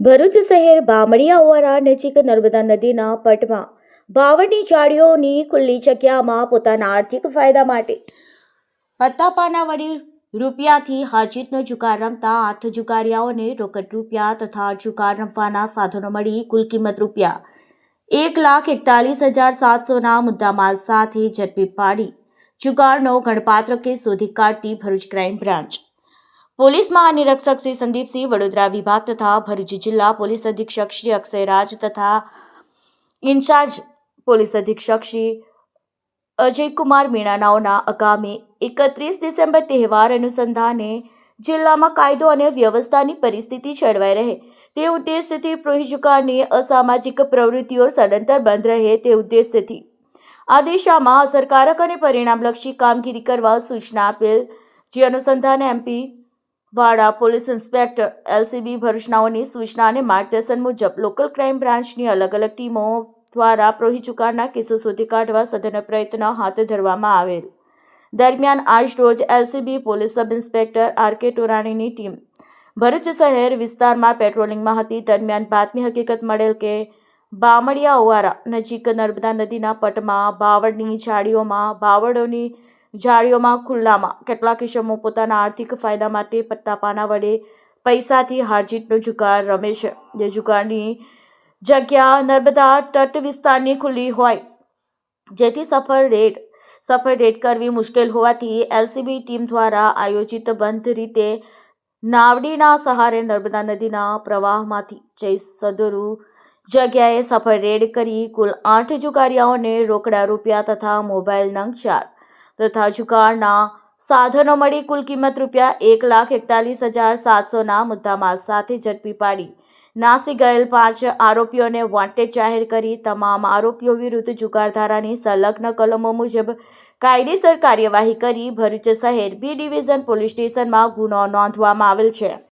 ભરૂચ શહેર બામણીયાવાળા નજીક નર્મદા નદીના પટમાં બાવળની જાળીઓની ખુલ્લી જગ્યામાં પોતાના આર્થિક ફાયદા માટે પત્તાપાના વડી રૂપિયાથી હારજીતનો જુગાર રમતા આઠ જુગારિયાઓને રોકડ રૂપિયા તથા જુગાર રમવાના સાધનો મળી કુલ કિંમત રૂપિયા એક લાખ એકતાલીસ હજાર સાતસોના મુદ્દામાલ સાથે ઝડપી પાડી. જુગારનો ગણપાત્ર કેસ શોધી કાઢતી ભરૂચ ક્રાઇમ બ્રાન્ચ પોલીસ મહાનિરીક્ષક શ્રી સંદીપસિંહ વડોદરા વિભાગ તથા ભરૂચ જિલ્લા પોલીસ અધિક્ષક શ્રી અક્ષયરાજ તથા ઇન્ચાર્જ પોલીસ અધિક્ષક શ્રી અજયકુમાર મીણાનાઓના અગામી એકત્રીસ ડિસેમ્બર તહેવાર અનુસંધાને જિલ્લામાં કાયદો અને વ્યવસ્થાની પરિસ્થિતિ જળવાઈ રહે. તે ઉદ્દેશ્યથી પ્રોહિજુકારની અસામાજિક પ્રવૃત્તિઓ સદંતર બંધ રહે તે ઉદ્દેશ્યથી આ દિશામાં અસરકારક અને પરિણામલક્ષી કામગીરી કરવા સૂચના આપેલ, જે અનુસંધાને એમપી વાડા, પોલીસ ઇન્સ્પેક્ટર, એલસીબી ભરૂચનાઓની સૂચના અને માર્ગદર્શન મુજબ લોકલ ક્રાઇમ બ્રાન્ચની અલગ અલગ ટીમો દ્વારા પ્રોહી ચુકારના કેસો શોધી કાઢવા સઘન પ્રયત્ન હાથ ધરવામાં આવેલ. દરમિયાન આજ રોજ LCB police sub inspector R K ટોરાણીની team Bharuch શહેર વિસ્તારમાં પેટ્રોલિંગમાં હતી. દરમિયાન બાતમી હકીકત મળેલ કે બામડિયા ઓવારા નજીક નર્મદા નદીના પટમાં બાવળની ઝાડીઓમાં બાવળોની જાળીઓમાં ખુલ્લામાં. કેટલાક ઇસમો પોતાના આર્થિક ફાયદા માટે પત્તાપાના વડે પૈસાથી હારજીતનો જુગાર રમે છે. જે જુગારની જગ્યા નર્મદા તટ વિસ્તારની ખુલ્લી હોય. જેથી સફળ રેડ સફળ રેડ કરવી મુશ્કેલ હોવાથી એલસીબી ટીમ દ્વારા આયોજિત બંધ રીતે નાવડીના સહારે નર્મદા નદીના પ્રવાહમાંથી જઈ સદરુ જગ્યાએ સફળ રેડ કરી કુલ આઠ જુગારીયાઓને રોકડા રૂપિયા તથા મોબાઈલ નંગ ચાર તથા જુગારના સાધનો મળી કુલ કિંમત રૂપિયા એક લાખ એકતાલીસ હજાર સાતસોના મુદ્દામાલ સાથે ઝડપી પાડી. નાસી ગયેલ પાંચ આરોપીઓને વોન્ટેડ જાહેર કરી તમામ આરોપીઓ વિરુદ્ધ જુગારધારાની સંલગ્ન કલમો મુજબ કાયદેસર કાર્યવાહી કરી ભરૂચ શહેર બી ડિવિઝન પોલીસ સ્ટેશનમાં ગુનો નોંધવામાં આવેલ છે.